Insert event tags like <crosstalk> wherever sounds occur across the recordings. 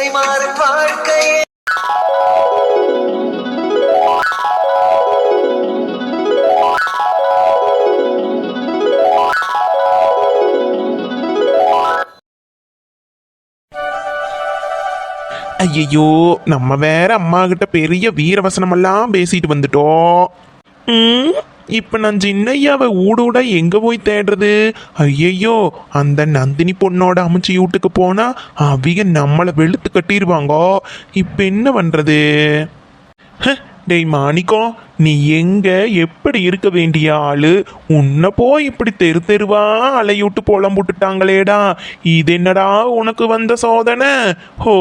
திசை மாறும் வாழ்க்கையே ஐயையோ நம்ம வேற அம்மா கிட்ட பெரிய வீரவசனமெல்லாம் பேசிட்டு வந்துட்டோம். ம்? இப்போ நான் சின்னையாவை ஊடூட எங்கே போய் தேடுறது? ஐயையோ அந்த நந்தினி பொண்ணோட அமைச்சு வீட்டுக்கு போனா அவிக நம்மளை வெளுத்து கட்டிடுவாங்கோ இப்போ என்ன பண்ணுறது ஹ, டேய் மாணிக்கோ நீ எங்க எப்படி இருக்க வேண்டிய ஆளு? உன்னை போய் இப்படி தெரு தெருவா அலையுட்டு போலம் போட்டுட்டாங்களேடா. இது என்னடா உனக்கு வந்த சோதனை? ஹோ.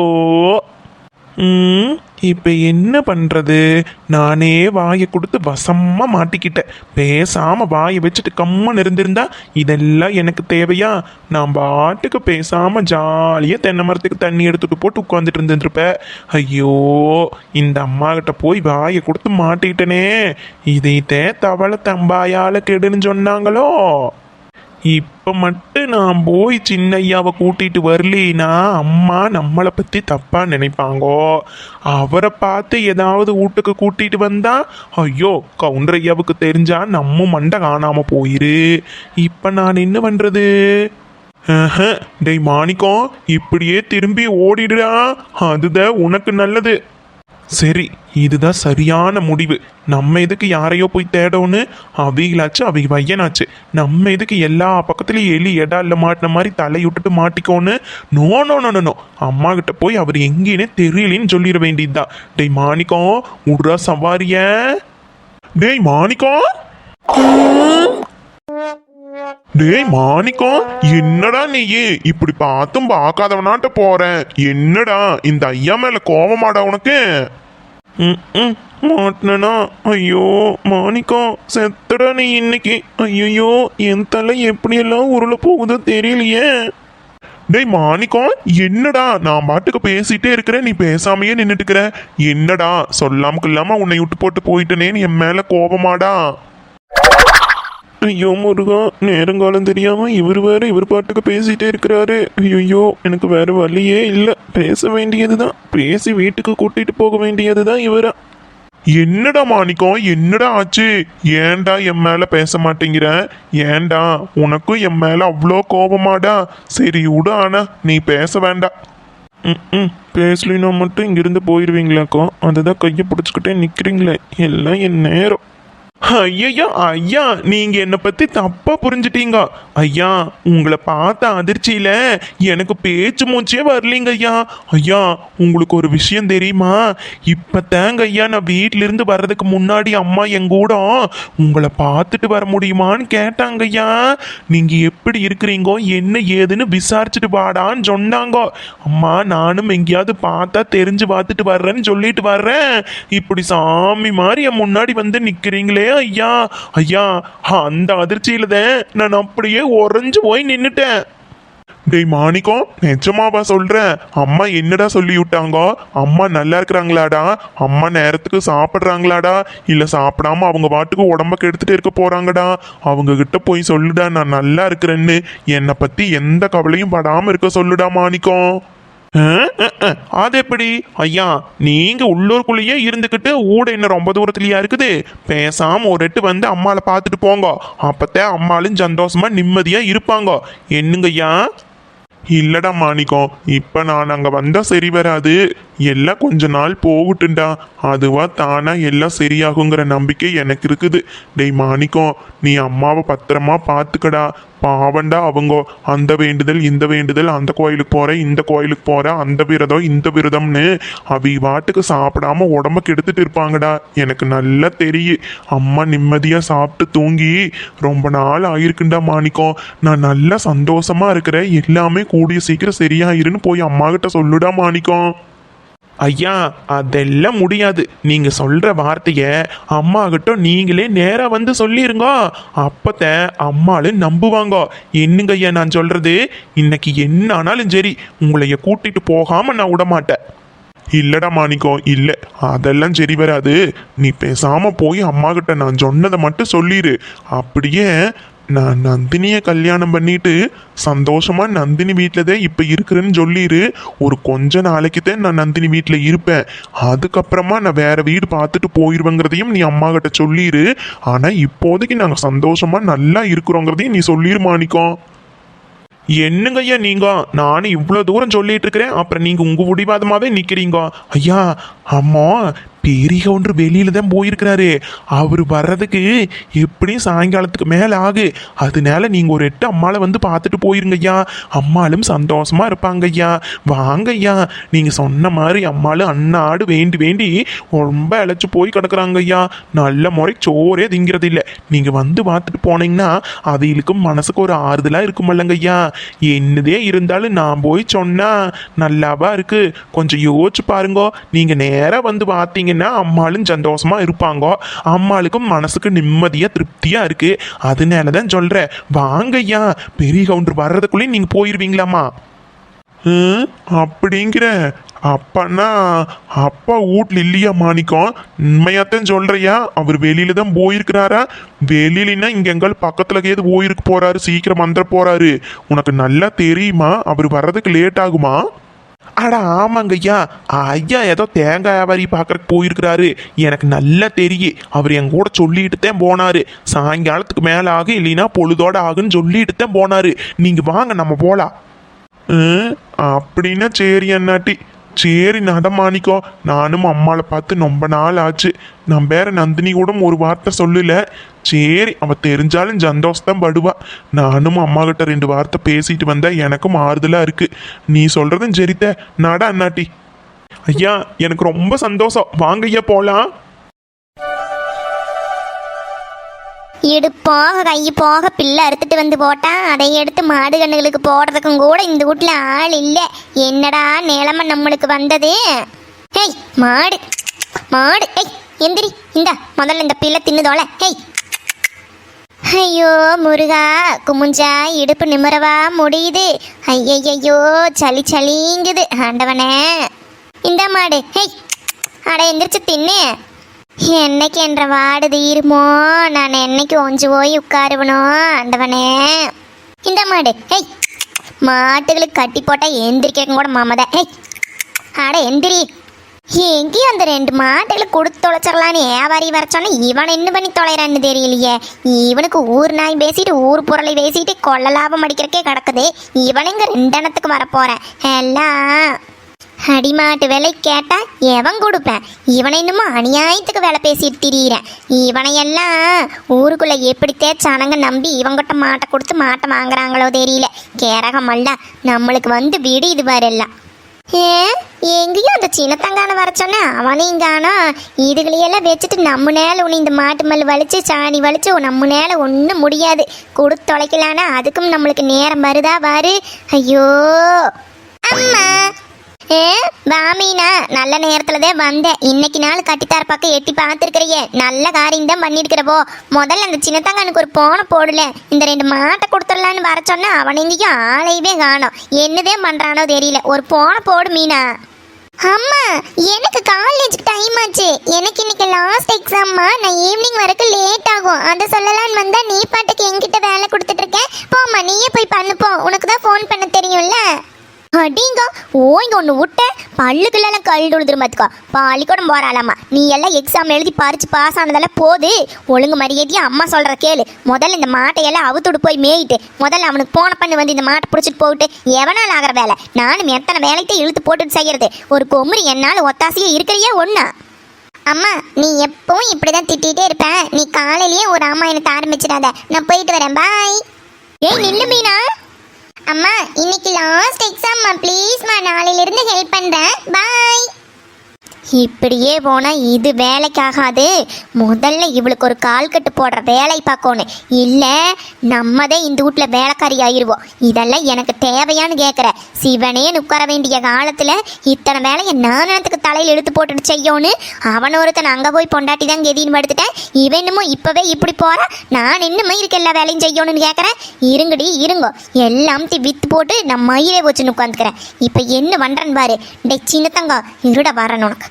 ம். இப்போ என்ன பண்ணுறது நானே வாயை கொடுத்து வசமாக மாட்டிக்கிட்டேன். பேசாமல் வாயை வச்சுட்டு கம்மன் இருந்திருந்தா இதெல்லாம் எனக்கு தேவையா? நான் பாட்டுக்கு பேசாமல் ஜாலியாக தென்னை மரத்துக்கு தண்ணி எடுத்துகிட்டு போட்டு உட்காந்துட்டு இருந்துருப்பேன் ஐயோ இந்த அம்மாக்கிட்ட போய் வாயை கொடுத்து மாட்டிக்கிட்டனே. இதைத்தே தவளை தம்பாயால் கெடுன்னு சொன்னாங்களோ? இப்போ மட்டும் நான் போய் சின்னையாவை கூட்டிட்டு வரலினா அம்மா நம்மளை பற்றி தப்பாக நினைப்பாங்கோ. அவரை பார்த்து ஏதாவது வீட்டுக்கு கூட்டிட்டு வந்தா ஐயோ கவுண்டரையாவுக்கு தெரிஞ்சா நம்ம மண்டை காணாமல் போயிரு. இப்போ நான் என்ன பண்ணுறது டேய் மாணிக்கம் இப்படியே திரும்பி ஓடிடுடா. அதுதான் உனக்கு நல்லது. சரி இதுதான் சரியான முடிவு. நம்ம எதுக்கு யாரையோ போய் தேடோன்னு? அவிகளாச்சு அவிக பையனாச்சு நம்ம எதுக்கு எல்லா பக்கத்துலயும் எலி இடம் இல்லை மாட்டின மாதிரி தலை விட்டுட்டு மாட்டிக்கோன்னு? நோ நோ நோ நோ, அம்மா கிட்ட போய் அவர் எங்கேன்னு தெரியலன்னு சொல்லிட வேண்டியதுதான். டேய் மாணிக்கம் விடுறா சவாரிய. டேய் மாணிக்கம் டேய் மாணிக்கம் என்னடா நீ இப்படி பார்த்தும் பார்க்காதவனாட்ட போறேன். என்னடா இந்த ஐயா மேல கோவமாடா உனக்கு? ம், ம், மாட்டினனா? ஐயோ மாணிக்கம் செத்தடா நீ இன்னைக்கு. ஐயோ என் தலை எப்படியெல்லாம் உருள போகுதோ தெரியலையே. டேய் மாணிக்கம் என்னடா? நான் பாட்டுக்கு பேசிட்டே இருக்கிறேன். நீ பேசாமையே நின்றுட்டு இருக்கிற. என்னடா சொல்லாம கொள்ளாம உன்னை விட்டு போட்டு போயிட்டனேன்னு என் மேல கோபமாடா? ஐயோ முருகா நேரங்காலம் தெரியாம இவர் வேற இவர் பாட்டுக்கு பேசிட்டே இருக்கிறாரு. ஐயோ எனக்கு வேற வழியே இல்லை. பேச வேண்டியதுதான். பேசி வீட்டுக்கு கூட்டிட்டு போக வேண்டியதுதான் இவரா. என்னடா மாணிக்கம் என்னடா ஆச்சு? ஏன்டா என் மேல பேச மாட்டேங்கிற? ஏன்டா உனக்கும் என் மேல அவ்வளோ கோபமாடா? சரி விடு ஆனா நீ பேச வேண்டாம். ம், ம் பேசலினா மட்டும் இங்கிருந்து போயிடுவீங்களாக்கோ அதுதான் கையை பிடிச்சிக்கிட்டே நிற்கிறீங்களே எல்லாம் என் நேரம். ஐயா ஐயா நீங்க என்னை பத்தி தப்பா புரிஞ்சிட்டீங்க. ஐயா உங்களை பார்த்த அதிர்ச்சியில எனக்கு பேச்சு மூச்சே வரலீங்க ஐயா. ஐயா உங்களுக்கு ஒரு விஷயம் தெரியுமா? இப்பதாங்க ஐயா நான் வீட்ல இருந்து வர்றதுக்கு முன்னாடி அம்மா என் கூட உங்களை பார்த்துட்டு வர முடியுமான்னு கேட்டாங்க ஐயா. நீங்க எப்படி இருக்கிறீங்கோ என்ன ஏதுன்னு விசாரிச்சுட்டு வாடான்னு சொன்னாங்க. அம்மா நானும் எங்கேயாவது பார்த்தா தெரிஞ்சு பார்த்துட்டு வர்றேன்னு சொல்லிட்டு வர்றேன். இப்படி சாமி மாதிரி என் முன்னாடி வந்து நிக்கிறீங்களே ஐயா ஐயா அந்த அதிர்ச்சியில தான் நான் அப்படியே உறைஞ்சு போய் நின்னுட்டேன். டேய் மாணிக்கம் நிஜமாவா சொல்றேன் அம்மா என்னடா சொல்லி விட்டாங்க அம்மா நல்லா இருக்கிறாங்களாடா? அம்மா நேரத்துக்கு சாப்பிட்றாங்களாடா? இல்லை சாப்பிடாம அவங்க பாட்டுக்கு உடம்ப கெடுத்துட்டு இருக்க போறாங்கடா? அவங்க கிட்ட போய் சொல்லுடா நான் நல்லா இருக்கிறேன்னு. என்னை பற்றி எந்த கவலையும் படாமல் இருக்க சொல்லுடா மாணிக்கம் அது எப்படி ஐயா நீங்க உள்ளூருக்குள்ளேயே இருந்துக்கிட்டு ஊட என்ன ரொம்ப தூரத்துலயா இருக்குது? பேசாம ஒரு எட்டு வந்து அம்மாவை பார்த்துட்டு போங்க. அப்பத்தே அம்மாளும் சந்தோஷமா நிம்மதியா இருப்பாங்க. என்னங்க ஐயா? இல்லடா மாணிக்கம் இப்ப நான் அங்க வந்தா சரி வராது. எல்லாம் கொஞ்ச நாள் போகட்டும்டா. அதுவா தானா எல்லாம் சரியாகுங்கிற நம்பிக்கை எனக்கு இருக்குது. டேய் மாணிக்கம் நீ அம்மாவை பத்திரமா பார்த்துக்கடா. பாவண்டா அவங்க அந்த வேண்டுதல் இந்த வேண்டுதல் அந்த கோயிலுக்கு போகிறேன் இந்த கோயிலுக்கு போகிறேன் அந்த விரதம் இந்த விரதம்னு அவி வாட்டுக்கு சாப்பிடாம உடம்ப கெடுத்துட்டு இருப்பாங்கடா. எனக்கு நல்லா தெரியும் அம்மா நிம்மதியாக சாப்பிட்டு தூங்கி ரொம்ப நாள் ஆயிருக்குண்டா மாணிக்கம் நான் நல்லா சந்தோஷமா இருக்கிறேன். எல்லாமே கூடிய சீக்கிரம் சரியாயிருன்னு போய் அம்மா கிட்ட சொல்லுடா மாணிக்கம் ஐயா அதெல்லாம் முடியாது. நீங்க சொல்ற வார்த்தைய அம்மா கிட்ட நீங்களே நேரா வந்து சொல்லிருங்க. அப்பத்த அம்மாலும் நம்புவாங்க. என்னங்க ஐயா நான் சொல்றது? இன்னைக்கு என்ன ஆனாலும் சரி உங்களைய கூட்டிட்டு போகாம நான் விட மாட்டேன். இல்லடா மாணிக்கம் இல்ல. அதெல்லாம் சரி வராது. நீ பேசாம போய் அம்மா கிட்ட நான் சொன்னதை மட்டும் சொல்லிடு அப்படியே நான் நந்தினியை கல்யாணம் பண்ணிட்டு சந்தோஷமா நந்தினி வீட்டில் தான் இப்போ இருக்கிறேன்னு சொல்லிடு ஒரு கொஞ்ச நாளைக்கு தான் நான் நந்தினி வீட்டில் இருப்பேன். அதுக்கப்புறமா நான் வேற வீடு பார்த்துட்டு போயிடுவேங்கிறதையும் நீ அம்மா கிட்ட சொல்லிடு ஆனால் இப்போதைக்கு நாங்கள் சந்தோஷமா நல்லா இருக்கிறோங்கிறதையும் நீ சொல்லிடு மாணிக்கம் என்னங்க ஐயா நீங்க? நானும் இவ்வளோ தூரம் சொல்லிட்டு இருக்கிறேன். அப்புறம் நீங்க உங்க முடிவாதமாவே நிக்கிறீங்க. ஐயா அம்மா பெரிய ஒன்று வெளியில தான் போயிருக்கிறாரு. அவர் வர்றதுக்கு எப்படியும் சாயங்காலத்துக்கு மேலே ஆகு. அதனால நீங்க ஒரு எட்டு அம்மாவை வந்து பார்த்துட்டு போயிருங்க ஐயா. அம்மாளும் சந்தோஷமா இருப்பாங்க ஐயா. வாங்க ஐயா. நீங்க சொன்ன மாதிரி அம்மாளும் அண்ணாடு வேண்டி வேண்டி ரொம்ப இழைச்சு போய் கிடக்குறாங்க ஐயா. நல்ல முறை சோறே திங்கிறது இல்லை. நீங்க வந்து பார்த்துட்டு போனீங்கன்னா அதுகளுக்கும் மனசுக்கு ஒரு ஆறுதலா இருக்குமல்லங்க ஐயா. என்னதே இருந்தாலும் நான் போய் சொன்னா நல்லாவா இருக்கு. கொஞ்சம் யோசிச்சு பாருங்க. நீங்க நேரா வந்து பார்த்தீங்கன்னா அம்மாளும் சந்தோஷமா இருப்பாங்க. அம்மாளுக்கும் மனசுக்கு நிம்மதியா திருப்தியா இருக்கு. அதனால தான் சொல்றேன். வாங்க ஐயா பெரிய கவுண்டர் வர்றதுக்குள்ளேயும் நீங்க போயிருவீங்களாமா அப்படிங்கிற அப்பன்னா அப்பா வீட்ல இல்லையா மாணிக்கம்? உண்மையாத்தான் சொல்றியா அவர் வெளியில தான் போயிருக்கிறாரா? வெளியிலனா இங்க எங்கால் பக்கத்துல ஏது போயிருக்கு போறாரு. சீக்கிரம் வந்துட போறாரு. உனக்கு நல்லா தெரியுமா? அவர் வர்றதுக்கு லேட் ஆகுமா? அட ஆமாங்க ஐயா ஐயா ஏதோ தேங்காய் வியாபாரி பார்க்கறக்கு போயிருக்கிறாரு. எனக்கு நல்லா தெரியும் அவர் என் கூட சொல்லிட்டு தான் போனாரு. சாயங்காலத்துக்கு மேலே ஆகும் இல்லைன்னா பொழுதோட ஆகுன்னு சொல்லிட்டு தான் போனாரு. நீங்க வாங்க நம்ம போலாம். ம், அப்படின்னா சரி அண்ணாட்டி. சரி நடமாணிக்கோ. நானும் அம்மாவை பார்த்து ரொம்ப நாள் ஆச்சு நான் வேற நந்தினி கூட ஒரு வார்த்தை சொல்லல. சரி அவ தெரிஞ்சாலும் சந்தோஷம் படுவா. நானும் அம்மா கிட்ட ரெண்டு வார்த்தை பேசிட்டு வந்தா எனக்கும் ஆறுதலாக இருக்கு. நீ சொல்றதும் சரித்த நட அண்ணாட்டி. ஐயா எனக்கு ரொம்ப சந்தோஷம். வாங்க ஐயா இடு போக கை போக பிள்ளை அறுத்துட்டு வந்து போட்டா அதை எடுத்து மாடு கண்ணுகளுக்கு போடுறதுக்கும் கூட இந்த வீட்டில் ஆள் இல்லை. என்னடா நிலமை நம்மளுக்கு வந்தது? ஹேய் மாடு. மாடு. ஏய் எந்திரி. இந்த முதல்ல இந்த பிள்ளை தின்னுதோல ஹேய். ஐயோ முருகா குமுஞ்சா இடுப்பு நிமிரவா முடியுது. ஐயையோ சளி சளிங்குது. ஆண்டவனே. இந்த மாடு. ஹேய். அட எந்திரிச்சு தின்னு. என்னைக்கு என்ற வாடு தீருமோ? நான் என்னைக்கு ஒஞ்சு போய் உட்காருவனோ அந்தவனே இந்த மாடு ஹேய் மாட்டுகளுக்கு கட்டி போட்டால் எந்திரிக்க கூட மாமத ஹெய் ஆட எந்திரி. எங்கேயும் அந்த ரெண்டு மாட்டுகளுக்கு கொடுத்து தொலைச்சிடலான்னு ஏவாரி வர இவன் என்ன பண்ணி தொலைறான்னு தெரியலையே. இவனுக்கு ஊர் நாய் பேசிட்டு ஊர் பொருளை பேசிட்டு கொள்ள லாபம் அடிக்கிறக்கே கிடக்குது. இவனுங்க ரெண்டெண்ணத்துக்கு வரப்போகிறேன் எல்லாம் அடிமாட்டு விலை கேட்டா எவன் கொடுப்பேன் இவனை இன்னுமா அநியாயத்துக்கு வேலை பேசிட்டு திரியிறேன் இவனையெல்லாம் ஊருக்குள்ள எப்படித்தே சனங்க நம்பி இவங்கிட்ட மாட்டை கொடுத்து மாட்டை வாங்குறாங்களோ தெரியல. கேரகமல்ல நம்மளுக்கு வந்து வீடு இது வரலாம் ஏ எங்கேயும் அந்த சின்னத்தங்கான வர அவனையும் காணோம் இதுகளையெல்லாம் வச்சுட்டு நம்ம நேரம் உன்னை இந்த மாட்டு மல் வலிச்சு சாணி வலிச்சு நம்ம நேரம் ஒன்றும் முடியாது. கொடுத்து தொலைக்கலான்னா அதுக்கும் நம்மளுக்கு நேரம் வருதா பாரு. ஐயோ. அம்மா ஏ வாமீனா நல்ல நேரத்துல தான் வந்தேன். இன்னைக்கு நாள் கட்டித்தார பக்கம் எட்டி பார்த்துருக்கிறியே நல்ல காரியம் தான் பண்ணிருக்கிறப்போ முதல்ல அந்த சின்னத்தாங்கனுக்கு ஒரு போனை போடல. இந்த ரெண்டு மாட்டை கொடுத்துடலான்னு வர சொன்னா அவன் எங்கேயும் ஆளையவே காணோம். என்னதே பண்றானோ தெரியல. ஒரு போனை போடு மீனா. அம்மா எனக்கு காலேஜுக்கு டைம் ஆச்சு. எனக்கு இன்னைக்கு லாஸ்ட் எக்ஸாம்மா நான் ஈவினிங் வரைக்கும் லேட் ஆகும். அதை சொல்லலான்னு வந்தா நீ பாட்டுக்கு என்கிட்ட வேலை கொடுத்துட்டு இருக்கேன் போம்மா நீயே போய் பண்ணுப்போம் உனக்கு தான் ஃபோன் பண்ண தெரியும்ல. அடிங்க ஓய்ங்க ஒன்று விட்ட பல்லுக்குள்ளெல்லாம் கழுடு விழுந்துரும் பார்த்துக்கோ பள்ளிக்கூடம் போகிறாளாம்மா நீ எல்லாம் எக்ஸாம் எழுதி பறிச்சு பாஸ் ஆனதெல்லாம் போது. ஒழுங்கு மரியாதையும் அம்மா சொல்கிற கேளு. முதல்ல இந்த மாட்டையெல்லாம் அவுத்துட்டு போய் மேயிட்டு. முதல்ல அவனுக்கு போன பண்ணி வந்து இந்த மாட்டை பிடிச்சிட்டு போட்டு எவனால் ஆகிற வேலை? நானும் எத்தனை வேலைக்கு இழுத்து போட்டுட்டு செய்கிறது ஒரு கொமுறி என்னால் ஒத்தாசையே இருக்கிறியே ஒன்றா அம்மா நீ எப்பவும் இப்படிதான் திட்டிகிட்டே இருப்பேன் நீ காலையிலேயே ஒரு ராமாயணத்தை ஆரம்பிச்சிடாத நான் போயிட்டு வரேன். பாய் ஏய் நில்லு மீனா. அம்மா இன்னைக்கு லாஸ்ட் எக்ஸாம்மா ப்ளீஸ்மா நாளையிலிருந்து ஹெல்ப் பண்ணுறேன் பாய் இப்படியே போனால் இது வேலைக்காகாது. முதல்ல இவளுக்கு ஒரு கால் கட்டு போடுற வேலை பார்க்கணும். இல்லை நம்மதே இந்த வீட்டில் வேலைக்காரி ஆயிடுவோம் இதெல்லாம் எனக்கு தேவையான்னு கேட்குற சிவனே உட்கார வேண்டிய காலத்தில் இத்தனை வேலையை நானத்துக்கு தலையில் இழுத்து போட்டுட்டு செய்யணும் அவன் ஒருத்தன் அங்கே போய் பொண்டாட்டி தான் கெதின்னு படுத்துட்டேன். இவன் இன்னமும் இப்போவே இப்படி போகிறா நான் இன்னுமே இருக்க எல்லா வேலையும் செய்யணும்னு கேட்குறேன் இருங்கடி இருங்கோ. எல்லாம் வித்து போட்டு நான் மயிலே வச்சுன்னு உட்காந்துக்கிறேன். இப்போ என்ன பண்ணுறேன்னு பாரு. டே சின்னத்தங்க இருட வரணும் உனக்கு.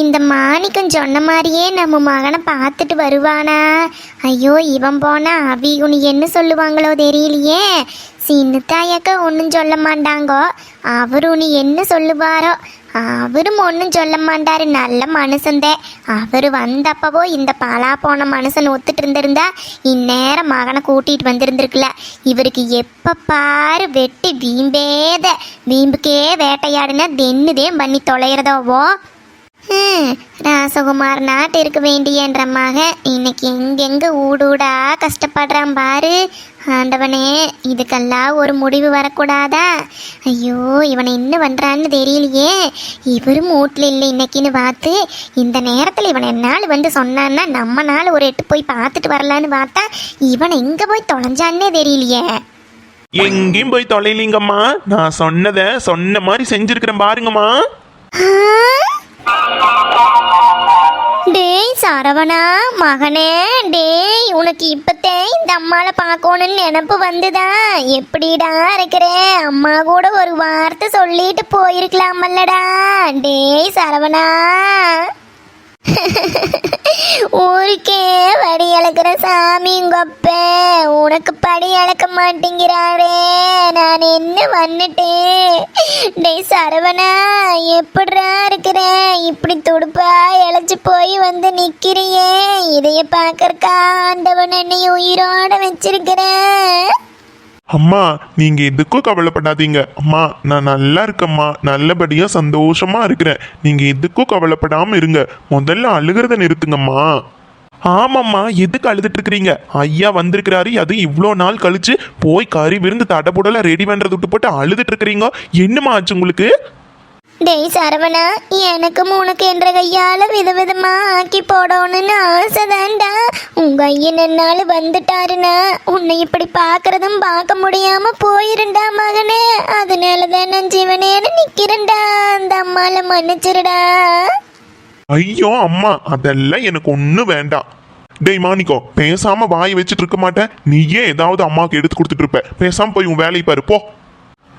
இந்த மாணிக்கம் சொன்ன மாதிரியே நம்ம மகனை பார்த்துட்டு வருவானா? ஐயோ இவன் போனா அவி என்ன சொல்லுவாங்களோ தெரியலையே. சின்னத்தாயக்க ஒன்றும் சொல்ல மாட்டாங்கோ. அவரு உனி என்ன சொல்லுவாரோ? அவரும் ஒன்றும் சொல்ல மாட்டாரு. நல்ல மனுஷந்தே. அவர் வந்தப்பவோ இந்த பாலா போன மனுஷன் ஒத்துட்டு இருந்திருந்தா இந்நேரம் மகனை கூட்டிட்டு வந்திருந்துருக்குல. இவருக்கு எப்போ பாரு வெட்டி வீம்பேத. வீம்புக்கே வேட்டையாடுனா தென்னுதே பண்ணி தொலைகிறதோவோ ராசகுமார் நாட்டு இருக்க வேண்டியன்ற மகன். இன்னைக்கு எங்கெங்க ஊடூடா கஷ்டப்படுறான் பாரு. ஆண்டவனே இதுக்கெல்லாம் ஒரு முடிவு வரக்கூடாதா? ஐயோ இவனை என்ன பண்றான்னு தெரியலையே. இவரும் வீட்டில் இல்லை இன்னைக்குன்னு பார்த்து இந்த நேரத்தில் இவன் என்னால் வந்து சொன்னான்னா நம்ம நாள் ஒரு எட்டு போய் பார்த்துட்டு வரலான்னு பார்த்தா இவன் எங்கே போய் தொலைஞ்சான்னே தெரியலையே. எங்கேயும் போய் தொலைலீங்கம்மா நான் சொன்னதை சொன்ன மாதிரி செஞ்சிருக்கிறேன் பாருங்கம்மா. டேய் சரவணா மகனே டேய் உனக்கு இப்பத்தே இந்த அம்மாவை பார்க்கணும்னு நினப்பு வந்துதா? எப்படிடா இருக்கிறே? அம்மா கூட ஒரு வார்த்தை சொல்லிட்டு போயிருக்கலாமல்லடா. டேய் சரவணா. <laughs> ஊருக்கே படி அளக்கிற சாமி உங்கப்ப உனக்கு படி அளக்க மாட்டேங்கிறாரே. நான் என்ன வந்துட்டேன் டேய் சரவணா எப்படிடா இருக்கிறேன் இப்படி துடுப்பா இழைச்சி போய் வந்து நிற்கிறியே இதைய பார்க்கறக்கா ஆண்டவன் என்னை உயிரோட வச்சிருக்கிறேன் அம்மா நீங்க எதுக்கும் கவலைப்படாதீங்க. அம்மா நான் நல்லா இருக்கம்மா. நல்லபடியா சந்தோஷமா இருக்கிறேன். நீங்க எதுக்கும் கவலைப்படாம இருங்க. முதல்ல அழுகிறத நிறுத்துங்கம்மா. ஆமாம்மா எதுக்கு அழுதுட்டு இருக்கிறீங்க? ஐயா வந்திருக்கிறாரு அது இவ்வளோ நாள் கழிச்சு போய் கறி விருந்து தடபுடல ரெடி பண்ணுறது விட்டு போட்டு அழுதுட்டு இருக்கிறீங்க. என்னம்மா ஆச்சு உங்களுக்கு? டேய் சரவணா எனக்கும் உனக்கு என்ற கையால விதவிதமா ஆக்கி போடணும்னு ஆசைதான்டா. உங்க ஐயன் என்னால வந்துட்டாருனா உன்னை இப்படி பார்க்கறதும் பார்க்க முடியாம போயிருண்டா மகனே. அதனாலதான் நான் ஜீவனேன்னு நிக்கிறேன்டா. அந்த அம்மால மன்னிச்சிருடா. ஐயோ அம்மா அதெல்லாம் எனக்கு ஒன்றும் வேண்டாம் டேய் மாணிக்கோ பேசாம வாய் வச்சுட்டு இருக்க மாட்டேன். நீயே ஏதாவது அம்மாவுக்கு எடுத்து கொடுத்துட்டு இருப்ப. பேசாம போய் உன் வேலையை பாரு போ.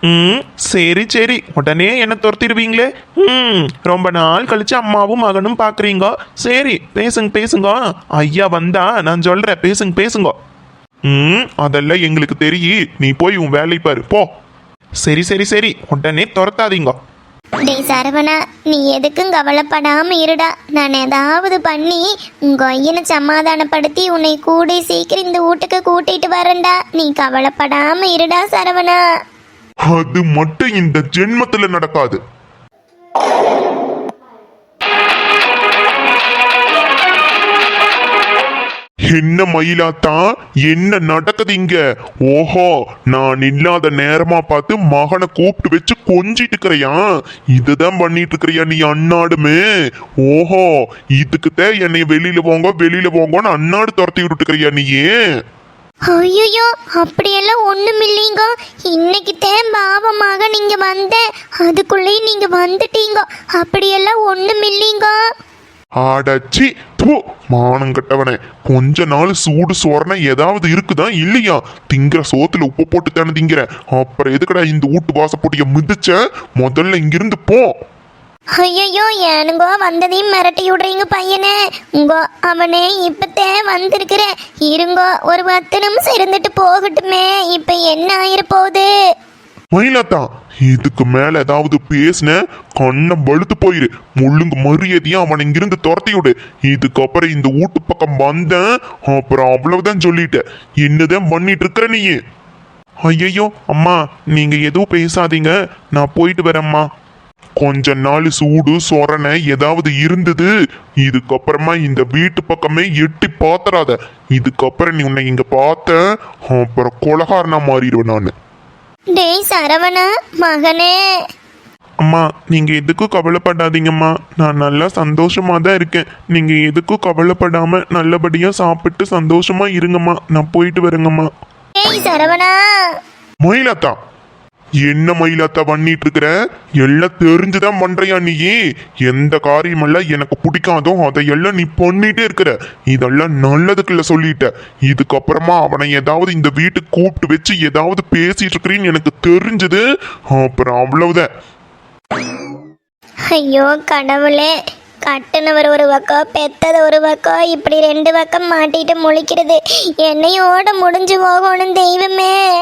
ம் சரி சரி. உடனே என்ன துரத்திடுவீங்களே? ம் ரொம்ப நாள் கழிச்சு அம்மாவும் மகனும் பார்க்குறீங்க சரி பேசுங்க பேசுங்க. ஐயா வந்தா நான் சொல்கிறேன் பேசுங்க பேசுங்க. ம் அதெல்லாம் எங்களுக்கு தெரியும் நீ போய் உன் வேலை பாரு. போ. சரி சரி சரி. உடனே துரத்தாதீங்க. டேய் சரவணா நீ எதுக்கும் கவலைப்படாம இருடா. நான் ஏதாவது பண்ணி உங்க ஐயனை சமாதானப்படுத்தி உன்னை கூடி சீக்கிரம் இந்த வீட்டுக்கு கூட்டிட்டு வரேன்டா. நீ கவலைப்படாம இருடா சரவணா. அது மட்டும் இந்த ஜென்மத்துல நடக்காது. என்ன மயிலாத்தான் என்ன நடக்குது இங்க? ஓஹோ நான் இல்லாத நேரமா பார்த்து மகனை கூப்பிட்டு வச்சு கொஞ்சிட்டு இருக்கிறியா? இதுதான் பண்ணிட்டு இருக்கிறியா நீ அண்ணாடுமே ஓஹோ இதுக்குத்தான் என்னை வெளியில போங்க வெளியில போங்கன்னு அண்ணாடு துரத்தி விட்டுக்கிறியா நீ ஏன் ஐயோ அப்படியெல்லாம் ஒன்றும் இல்லைங்க. இன்னைக்கு தான் பாவமாக நீங்கள் வந்த அதுக்குள்ளேயே நீங்கள் வந்துட்டீங்க. அப்படியெல்லாம் ஒன்றும் இல்லைங்க. ஆடச்சி தூ மானங்கட்டவனே கொஞ்ச நாள் சூடு சொரணை ஏதாவது இருக்குதா இல்லையா? திங்கிற சோத்துல உப்பு போட்டு தானே திங்கிற. அப்புறம் எதுக்குடா இந்த வீட்டு வாசப்பொட்டிய மிதிச்ச? முதல்ல இங்கிருந்து போ. ஐயோ ஏனுங்கோ வந்ததையும் மிரட்டி விடுறீங்க பையனே. உங்கோ அவனே இப்பத்தே வந்திருக்கிற. இருங்கோ ஒரு பத்து நிமிஷம் இருந்துட்டு போகட்டுமே. இப்ப என்ன ஆயிருப்போகுது? மயிலாத்தா இதுக்கு மேல ஏதாவது பேசின? கண்ணம் வலுத்து போயிரு. முள்ளுங்க மரியாதையா அவனை இங்கிருந்து துரத்தி விடு. இதுக்கப்புறம் இந்த வீட்டு பக்கம் வந்தேன். அப்புறம் அவ்வளவுதான் சொல்லிட்டேன் என்னதான் பண்ணிட்டு இருக்கிற நீ ஐயையோ அம்மா நீங்க எதுவும் பேசாதீங்க. நான் போயிட்டு வரேம்மா. கொஞ்ச நாள் சூடு சொரணை ஏதாவது இருந்தது? இதுக்கப்புறமா இந்த வீட்டு பக்கமே எட்டி பாத்துறாத. இதுக்கப்புறம் நீ உன்னை இங்க பார்த்த அப்புறம் கொலகாரனா மாறிடுவேன் நான். டேய் சரவணா மகனே. அம்மா நீங்க எதுக்கும் கவலைப்படாதீங்கம்மா. நான் நல்லா சந்தோஷமா தான் இருக்கேன். நீங்க எதுக்கும் கவலைப்படாம நல்லபடியா சாப்பிட்டு சந்தோஷமா இருங்கம்மா. நான் போயிட்டு வரேங்கம்மா. டேய் சரவணா. மயிலாத்தா. என்ன மயிலாத்த பண்ணிட்டு இருக்கிற எல்லாம் தெரிஞ்சுதான் பண்றியா நீ? எந்த காரியமெல்லாம் எனக்கு பிடிக்காதோ அதையெல்லாம் நீ பண்ணிட்டே இருக்கிற. இதெல்லாம் நல்லதுக்குள்ள சொல்லிட்ட. இதுக்கப்புறமா அவனை ஏதாவது இந்த வீட்டுக்கு கூப்பிட்டு வச்சு ஏதாவது பேசிட்டு இருக்கிறீன்னு எனக்கு தெரிஞ்சது. அப்புறம் அவ்வளவுதான். ஐயோ கடவுளே. கட்டுனவர் ஒரு பக்கம் பெத்தது ஒரு பக்கம் இப்படி ரெண்டு பக்கம் மாட்டிட்டு முழிக்கிறது. என்னையோட முடிஞ்சு போகணும் தெய்வமே.